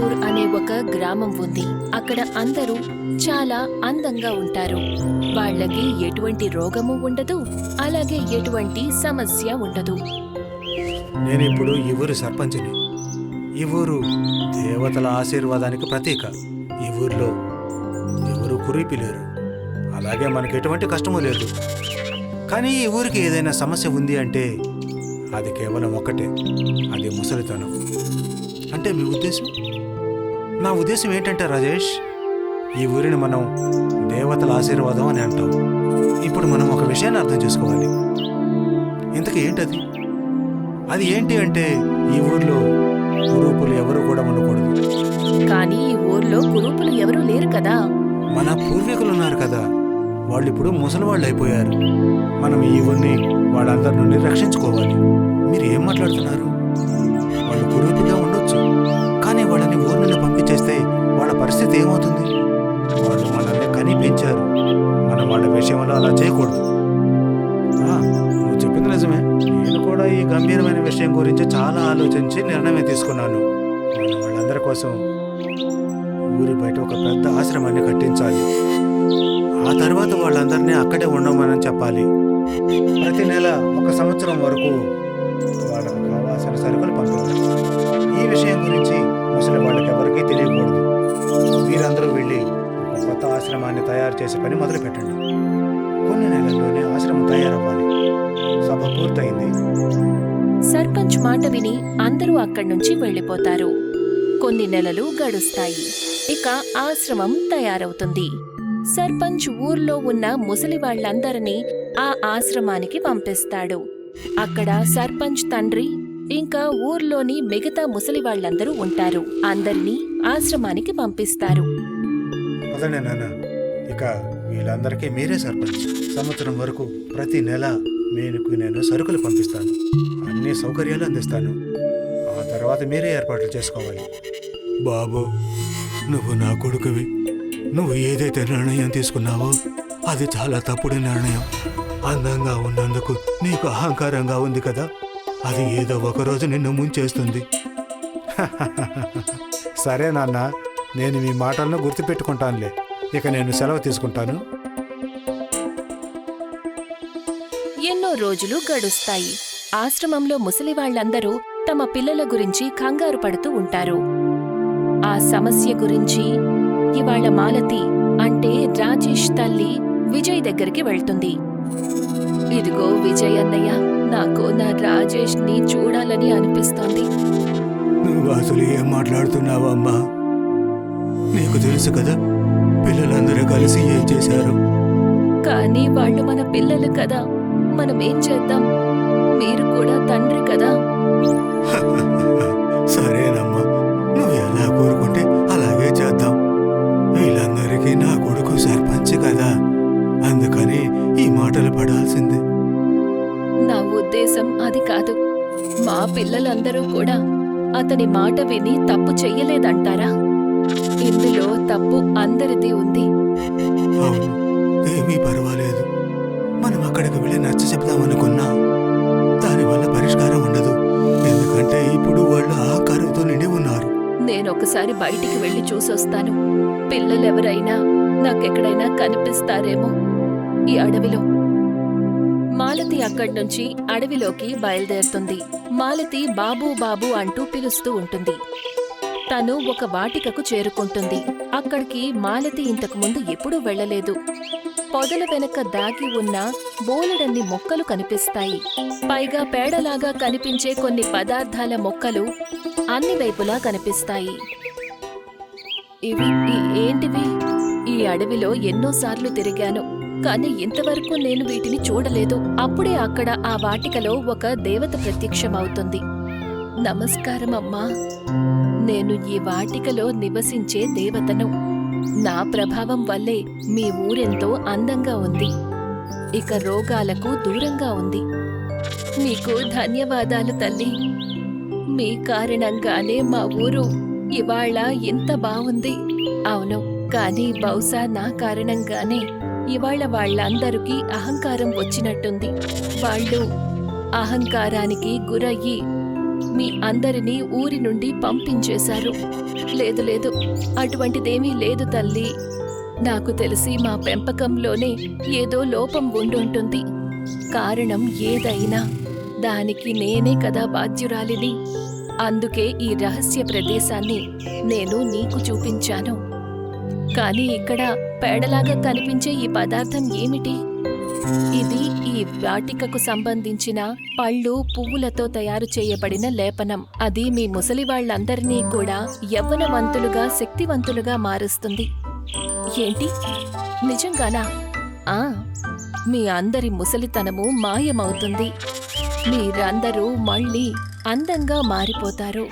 రాంపూర్ అనే ఒక గ్రామం ఉంది. అక్కడ అందరూ చాలా అందంగా ఉంటారు. వాళ్ళకి ఎటువంటి రోగము ఉండదు. అలాగే ఎటువంటి సమస్య ఉండదు. నేను ఇప్పుడు ఈ ఊరు సర్పంచిని. ఈ ఊరు దేవతల ఆశీర్వాదానికి ప్రతీక. ఈ ఊర్లో ఎవరు కురిపి లేరు. అలాగే మనకి ఎటువంటి కష్టము లేదు. కానీ ఈ ఊరికి ఏదైనా సమస్య ఉంది అంటే అది కేవలం ఒకటే అది ముసలితనం. అంటే మీ ఉద్దేశం? నా ఉద్దేశం ఏంటంటే రాజేష్ ఈ ఊరిని మనం దేవతల ఆశీర్వాదం అని అంటాం. ఇప్పుడు మనం ఒక విషయాన్ని అర్థం చేసుకోవాలి. ఇంతకీ ఏంటది? అది ఏంటి అంటే ఈ ఊర్లో గ్రూపులు ఎవరు కూడా ఉండకూడదు. కానీ ఈ ఊర్లో కురూపులు ఎవరూ లేరు కదా. మన పూర్వీకులు ఉన్నారు కదా. వాళ్ళు ఇప్పుడు ముసలి వాళ్ళు అయిపోయారు. మనం ఈ ఊరిని వాళ్ళందరి నుండి రక్షించుకోవాలి. మీరు ఏం మాట్లాడుతున్నారు? వాళ్ళు కురూపిగా పరిస్థితి ఏమవుతుంది? వాళ్ళు మనల్ని కనిపించారు. మనం వాళ్ళ విషయంలో అలా చేయకూడదు. నువ్వు చెప్పింది నిజమే. నేను కూడా ఈ గంభీరమైన విషయం గురించి చాలా ఆలోచించి నిర్ణయం తీసుకున్నాను. మనం వాళ్ళందరి కోసం ఊరి బయట ఒక పెద్ద ఆశ్రమాన్ని కట్టించాలి. ఆ తర్వాత వాళ్ళందరినీ అక్కడే ఉండమని చెప్పాలి. ప్రతి నెల ఒక సంవత్సరం వరకు కొత్త ఆశ్రమాన్ని తయారు చేసే పని మొదలుపెట్టండి. కొన్ని నెలల్లోనే ఆశ్రమం తయారవ్వాలి. సభ పూర్తయింది. సర్పంచ్ మాట విని అందరూ అక్కడి నుంచి వెళ్ళిపోతారు. కొన్ని నెలలు గడుస్తాయి. ఇక ఆశ్రమం తయారవుతుంది. సర్పంచ్ ఊర్లో ఉన్న ముసలి వాళ్ళందరినీ ఆ ఆశ్రమానికి పంపిస్తాడు. అక్కడ సర్పంచ్ తండ్రి ఇంకా ఊర్లోని మిగతా ముసలి వాళ్ళందరూ ఉంటారు. అందరినీ ఆశ్రమానికి పంపిస్తారు. పదండి నాన్న. ఇక వీళ్ళందరికీ మీరే సర్పంచ్. సంవత్సరం వరకు ప్రతి నెల మీకు నేను సరుకులు పంపిస్తాను. అన్ని సౌకర్యాలు అందిస్తాను. ఆ తర్వాత మీరే ఏర్పాట్లు చేసుకోవాలి. బాబు నువ్వు నా కొడుకువి. నువ్వు ఏదైతే నిర్ణయం తీసుకున్నావో అది చాలా తప్పుడు నిర్ణయం. అందంగా ఉన్నందుకు నీకు అహంకారంగా ఉంది కదా? అది ఏదో ఒక రోజు నిన్ను ముంచేస్తుంది. సరే నాన్న. నేను మీ మాటలను గుర్తుపెట్టుకుంటానులే. ఇక నేను సెలవు తీసుకుంటాను. ఎన్నో రోజులు గడుస్తాయి. ఆశ్రమంలో ముసలి వాళ్ళందరూ తమ పిల్లల గురించి కంగారు పడుతూ ఉంటారు. ఆ సమస్య గురించి ఇవాళ మాలతి అంటే రాజేష్ తల్లి విజయ్ దగ్గరికి వెళ్తుంది. ఇదిగో విజయ్ అన్నయ్య నాకు నా రాజేష్ని చూడాలని అనిపిస్తోంది. నువ్వు అసలు ఏం మాట్లాడుతున్నావమ్మా? నీకు తెలుసు కదా పిల్లలందరూ కలిసి ఏం చేశారు? కానీ వాళ్ళు మన పిల్లలు కదా మనం ఏం చేద్దాం? మీరు కూడా తండ్రి కదా? సరేనమ్మా నువ్వు ఎలా కోరుకుంటే అలాగే చేద్దాం. వీళ్ళందరికీ నా కొడుకు సర్పంచ్ కదా అందుకని ఈ మాటలు పడాల్సిందే. నా ఉద్దేశం అది కాదు. మా పిల్లలందరూ కూడా అతని మాట విని తప్పు చెయ్యలేదంటారా? ఇందులో తప్పు అందరిది ఉంది. అవును ఏమీ పర్వాలేదు. మనం అక్కడికి వెళ్ళి నచ్చ చెప్దామనుకున్నా దానివల్ల పరిష్కారం ఉండదు. ఎందుకంటే ఇప్పుడు వాళ్ళు ఆకారంతో నిండి ఉన్నారు. నేనొకసారి బయటికి వెళ్ళి చూసొస్తాను. పిల్లలెవరైనా నాకెక్కడైనా కనిపిస్తారేమో. ఈ అడవిలో. మాలతి అక్కడి నుంచి అడవిలోకి బయలుదేరుతుంది. మాలతి బాబూ బాబూ అంటూ పిలుస్తూ ఉంటుంది. తను ఒక వాటికకు చేరుకుంటుంది. అక్కడికి మాలతి ఇంతకు ముందు ఎప్పుడూ వెళ్ళలేదు. పొదల వెనక దాగి ఉన్న బోలెడన్ని మొక్కలు కనిపిస్తాయి. పైగా పేడలాగా కనిపించే కొన్ని పదార్థాల మొక్కలు అన్ని వైపులా కనిపిస్తాయి. ఇవి ఏంటివి? ఈ అడవిలో ఎన్నోసార్లు తిరిగాను. కానీ ఇంతవరకు నేను వీటిని చూడలేదు. అప్పుడే అక్కడ ఆ వాటికలో ఒక దేవత ప్రత్యక్షమవుతుంది. నమస్కారం అమ్మా. నేను ఈ వాటికలో నివసించే దేవతను. నా ప్రభావం వల్లే మీ ఊరెంతో అందంగా ఉంది. ఇక రోగాలకు దూరంగా ఉంది. మీకు ధన్యవాదాలు తల్లి. మీ కారణంగానే మా ఊరు ఇవాళ ఇంత బాగుంది. అవును కానీ బహుశా నా కారణంగానే ఇవాళ వాళ్ళందరికీ అహంకారం వచ్చినట్టుంది. వాళ్ళు అహంకారానికి గురయ్యి మీ అందరినీ ఊరి నుండి పంపించేశారు. లేదు లేదు. అటువంటిదేమీ లేదు తల్లి. నాకు తెలిసి మా పెంపకంలోనే ఏదో లోపం ఉండుంటుంది కారణం ఏదైనా. దానికి నేనే కదా బాధ్యురాలిని. అందుకే ఈ రహస్య ప్రదేశాన్ని నేను నీకు చూపించాను. కానీ ఇక్కడ పేడలాగా కనిపించే ఈ పదార్థం ఏమిటి? ఇది ఈ వాటికకు సంబంధించిన పళ్ళు పువ్వులతో తయారు చేయబడిన లేపనం. అది మీ ముసలి వాళ్ళందరినీ కూడా యవ్వనవంతులుగా శక్తివంతులుగా మారుస్తుంది. ఏంటి? నిజంగానా? ఆ మీ అందరి ముసలితనము మాయమవుతుంది. మీరందరూ మళ్ళీ అందంగా మారిపోతారు.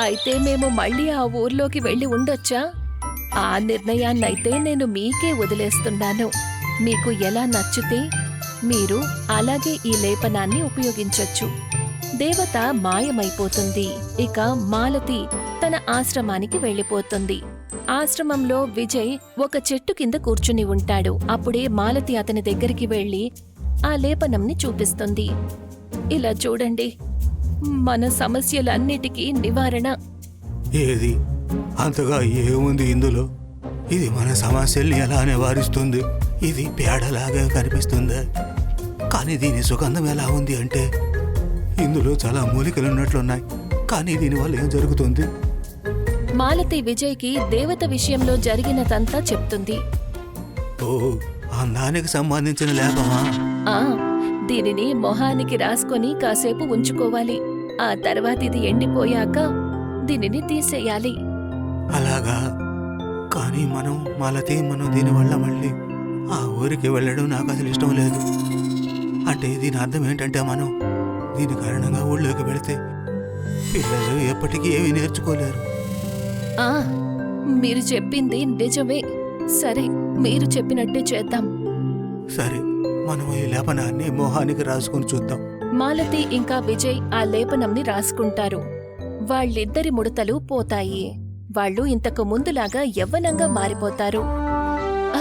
అయితే మేము మళ్ళీ ఆ ఊర్లోకి వెళ్ళి ఉండొచ్చా? ఆ నిర్ణయాన్నైతే నేను మీకే వదిలేస్తున్నాను. మీకు ఎలా నచ్చితే మీరు అలాగే ఈ లేపనాన్ని ఉపయోగించొచ్చు. దేవత మాయమైపోతుంది. ఇక మాలతి తన ఆశ్రమానికి వెళ్ళిపోతుంది. ఆశ్రమంలో విజయ్ ఒక చెట్టు కింద కూర్చుని ఉంటాడు. అప్పుడే మాలతి అతని దగ్గరికి వెళ్ళి ఆ లేపనంని చూపిస్తుంది. ఇలా చూడండి. మన సమస్యలన్నిటికీ నివారణ. ఏది? అంతగా ఏముంది ఇందులో? ఇది మన సమస్యల్ని ఎలా నివారిస్తుంది? ఇది పేడలాగా కనిపిస్తుంది. కానీ దీని సుగంధం ఎలా ఉంది అంటే ఇందులో చాలా మూలికలు ఉన్నట్లున్నాయి కానీ దీనివల్ల ఏం జరుగుతుంది? మాలతి విజయ్కి దేవత విషయంలో జరిగినదంతా చెప్తుంది. ఓ అందానికి సంబంధించిన లేపమా? ఆ దీనిని మొహానికి రాసుకొని కాసేపు ఉంచుకోవాలి. ఆ తర్వాత ఇది ఎండిపోయాక దీనిని తీసేయాలి. అలాగా. కానీ మనం మాలతి మనం దీనివల్ల మళ్ళీ ఆ ఊరికి వెళ్ళడం నాకు అసలు ఇష్టం లేదు. అంటే దీని అర్థం ఏంటంటే మనం దీని కారణంగా ఊళ్ళోకి వెళితే పిల్లలు ఎప్పటికీ ఏమీ నేర్చుకోలేరు. ఆ మీరు చెప్పింది నిజమే. సరే మీరు చెప్పినట్టే చేద్దాం. సరే మనం ఈ లేపనాన్ని మోహానికి రాసుకొని చూద్దాం. మాలతి ఇంకా విజయ్ ఆ లేపనంని రాసుకుంటారు. వాళ్ళిద్దరి ముడతలు పోతాయి. వాళ్ళు ఇంతకు ముందులాగా యవ్వనంగా మారిపోతారు.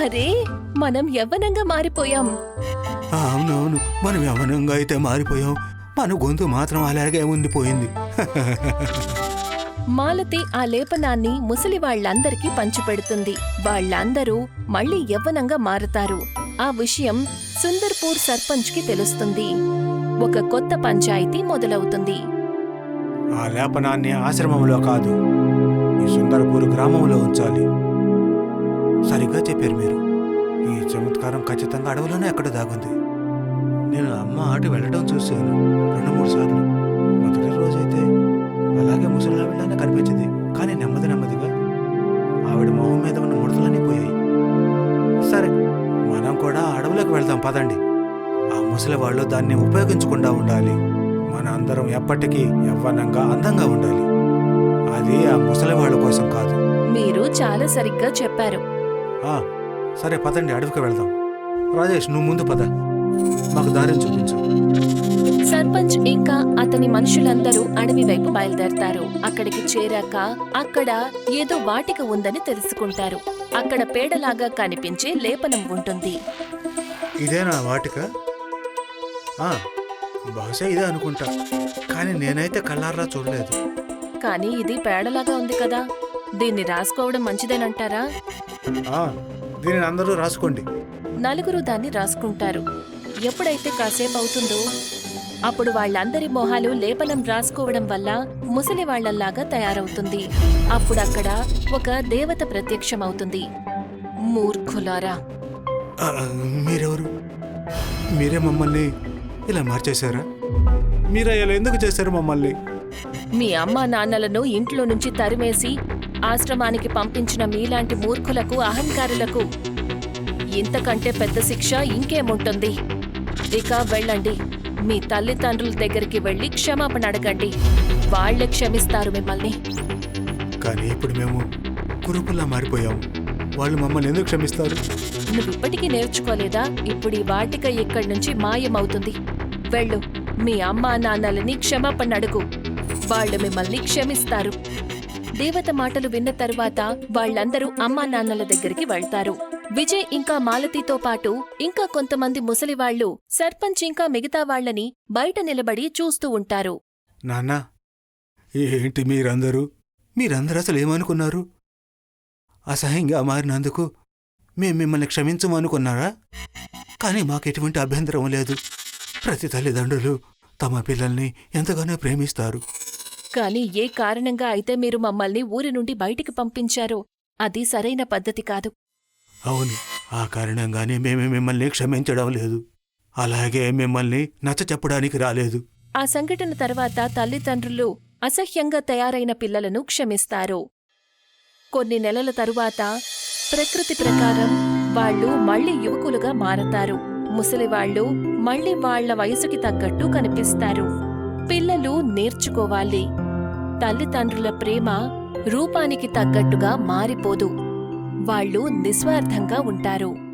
అరే! మనం యవ్వనంగా మారిపోయాం. అవునవును. మనం యవనంగా అయితే మారిపోయాం. మన గొంతు మాత్రం అలాగే ఉండిపోయింది. మాలతి ఆ లేపనాన్ని ముసలి వాళ్ళందరికీ పంచిపెడుతుంది. వాళ్ళందరూ మళ్ళీ యవ్వనంగా మారతారు. ఆ విషయం సుందర్పూర్ సర్పంచ్కి తెలుస్తుంది. ఒక కొత్త పంచాయతీ మొదలవుతుంది. ఆ లేపనాన్ని ఆశ్రమంలో కాదు ఈ సుందరపూర్ గ్రామంలో ఉంచాలి. సరిగ్గా చెప్పారు మీరు. చమత్కారం ఖచ్చితంగా అడవిలోనే ఎక్కడ దాగుంది? నేను అమ్మ ఆటి వెళ్ళడం చూశాను రెండు మూడు సార్లు. మొదటి రోజైతే అలాగే ముసలిలా వెళ్ళానే కనిపించింది కానీ నెమ్మది నెమ్మదిగా. ఆవిడ మొహం మీద ఉన్న ముడతలన్నీ పోయాయి. సరే మనం కూడా అడవులోకి వెళ్దాం పదండి. ఆ ముసలి వాళ్ళు దాన్ని ఉపయోగించకుండా ఉండాలి. మన అందరం ఎప్పటికీ యవ్వనంగా అందంగా ఉండాలి. అది ఆ ముసలి వాళ్ళ కోసం కాదు. మీరు చాలా సరిగ్గా చెప్పారు. ఆ, సరే పదండి అడవికి వెళ్దాం. రాజేష్ నువ్వు ముందు పద. మాకు దారిని చూపించు. సర్పంచ్ ఇంకా అతని మనుషులందరూ అడవి వైపు బయలుదేరతారు. అక్కడికి చేరాక అక్కడ ఏదో వాటిక ఉందని తెలుసుకుంటారు. అక్కడ పేడలాగా కనిపించే లేపనం ఉంటుంది. ఇదేనా వాటిక? ఆ, బహుశా ఇదే అనుకుంటా. కానీ నేనైతే కళ్ళారా చూడలేదు. కానీ ఇది పేడలాగా ఉంది కదా. దీన్ని రాసుకోవడం మంచిదేనంటారా? ఆ, దీనిని అందరూ రాసుకోండి. నలుగురు దాన్ని రాసుకుంటారు. ఎప్పుడైతే కాసేపు అవుతుందో అప్పుడు వాళ్ళందరి మొహాలు లేపనం రాసుకోవడం వల్ల ముసలి వాళ్ళల్లాగా తయారవుతుంది. అప్పుడు అక్కడ ఒక దేవత ప్రత్యక్షమవుతుంది. మూర్ఖులారా! మీరెవరు? మీరే మమ్మల్ని ఇలా మార్చేశారా? మీరే ఇలా ఎందుకు చేశారు మమ్మల్ని? మీ అమ్మా నాన్నలను ఇంట్లో నుంచి తరిమేసి ఆశ్రమానికి పంపించిన మీలాంటి మూర్ఖులకు అహంకారులకు ఇంతకంటే పెద్ద శిక్ష ఇంకేముంటుంది? ఇక వెళ్ళండి. మీ తల్లిదండ్రుల దగ్గరికి వెళ్ళి క్షమాపణ అడగండి. వాళ్ళే క్షమిస్తారు మిమ్మల్ని. కానీ ఇప్పుడు మేము కురుపుల్లా మారిపోయాం. వాళ్ళు మమ్మల్ని ఎందుకు క్షమిస్తారు? నువ్వు ఇప్పటికీ నేర్చుకోలేదా? ఇప్పుడు ఈ వాటిక ఇక్కడి నుంచి మాయమవుతుంది. వెళ్ళు. మీ అమ్మా నాన్నలని క్షమాపణ అడుగు. వాళ్ళు మిమ్మల్ని క్షమిస్తారు. దేవత మాటలు విన్న తరువాత వాళ్ళందరూ అమ్మా నాన్నల దగ్గరికి వెళ్తారు. విజయ్ ఇంకా మాలతితో పాటు ఇంకా కొంతమంది ముసలివాళ్ళు సర్పంచ్ ఇంకా మిగతా వాళ్ళని బయట నిలబడి చూస్తూ ఉంటారు. నాన్నా ఏంటి మీరందరూ? మీరందరూ అసలు ఏమనుకున్నారు? అసహ్యంగా మారినందుకు మేం మిమ్మల్ని క్షమించమనుకున్నారా? కానీ మాకు ఎటువంటి అభ్యంతరం లేదు. ప్రతి తల్లిదండ్రులు తమ పిల్లల్ని ఎంతగానో ప్రేమిస్తారు. కానీ ఏ కారణంగా అయితే మీరు మమ్మల్ని ఊరి నుండి బయటికి పంపించారో అది సరైన పద్ధతి కాదు. అవును ఆ కారణంగానే మేము మిమ్మల్ని క్షమించడం లేదు. అలాగే మిమ్మల్ని నచ్చ చెప్పడానికి రాలేదు. ఆ సంఘటన తర్వాత తల్లిదండ్రులు అసహ్యంగా తయారైన పిల్లలను క్షమిస్తారు. కొన్ని నెలల తరువాత ప్రకృతి ప్రకారం వాళ్ళు మళ్ళీ యువకులుగా మారతారు. ముసలివాళ్ళు మళ్ళీ వాళ్ళ వయసుకి తగ్గట్టు కనిపిస్తారు. పిల్లలు నేర్చుకోవాలి. తల్లిదండ్రుల ప్రేమ రూపానికి తగ్గట్టుగా మారిపోదు. వాళ్ళు నిస్వార్థంగా ఉంటారు.